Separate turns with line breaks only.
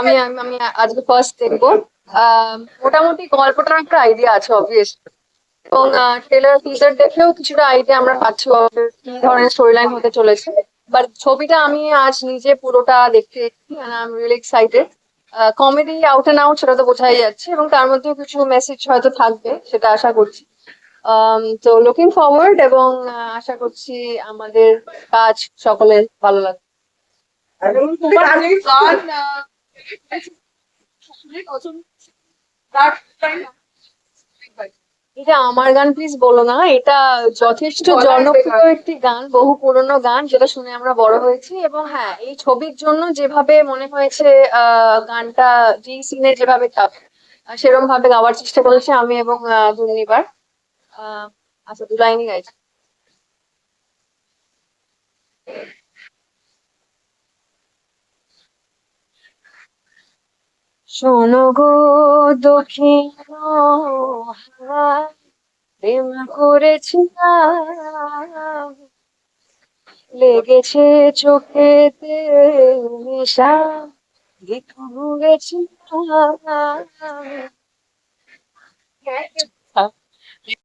আমি আমি আজকে ফার্স্ট দেখব। মোটামুটি গল্পটার একটা আইডিয়া আছে অবভিয়াস এবং ট্রেলার টিজার দেখেও কিছুটা আইডিয়া আমরা পাচ্ছি কি ধরনের স্টোরি লাইন হতে চলেছে। বাট ছবিটা আমি আজ নিজে পুরোটা দেখতে I am really excited comedy out and out সেটা তো বোঝাই যাচ্ছে এবং তার মধ্যেও কিছু মেসেজ হয়তো থাকবে সেটা আশা করছি। তো লুকিং ফরওয়ার্ড এবং আশা করছি আমাদের কাজ সকলের ভালো লাগবে। এটা আমার গান প্লিজ বলো না। এটা যথেষ্ট জনপ্রিয় একটি গান বহু পুরনো গান যেটা শুনে আমরা বড় হয়েছি। এবং হ্যাঁ এই ছবির জন্য যেভাবে মনে হয়েছে গানটা যে সিনে যেভাবে সেরকম ভাবে গাওয়ার চেষ্টা করেছি আমি এবং দুর্নিবার। আচ্ছা দু লাইনই গাইছি। শোনো গো দক্ষিণ প্রেম করেছিলাম। লেগেছে চোখেতে নেশা গেছিলাম